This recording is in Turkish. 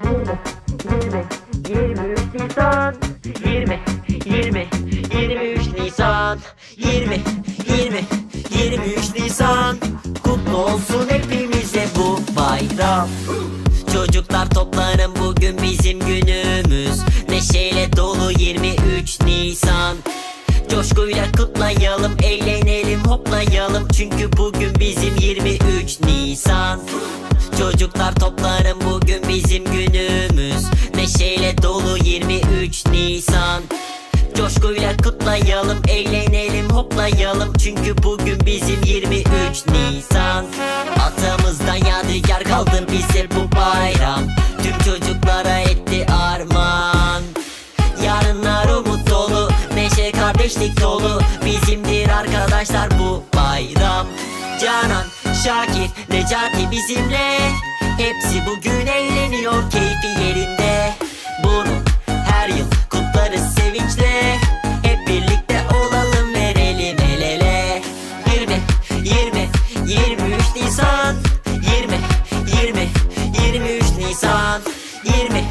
20, 23 Nisan 20, 20, 23 Nisan 20, 20, 23 Nisan Kutlu olsun hepimize bu bayram. Çocuklar toplanın bugün bizim günümüz. Neşeyle dolu 23 Nisan. Coşkuyla kutlayalım, eğlenelim, hoplayalım. Çünkü bugün bizim 23 Nisan Çocuklar toplanın bugün bizim günümüz. Neşeyle dolu 23 Nisan. Coşkuyla kutlayalım, eğlenelim, hoplayalım. Çünkü bugün bizim 23 Nisan. Atamızdan yadigar kaldı bize bu bayram. Tüm çocuklara etti armağan. Yarınlar umut dolu Neşe kardeşlik dolu. Bizimdir arkadaşlar bu Şakir, Necati bizimle. Hepsi bugün eğleniyor keyfi yerinde. Bunu her yıl kutlarız sevinçle. Hep birlikte olalım verelim el ele. 20, 20, 23 Nisan. 20, 20, 23 Nisan. 20,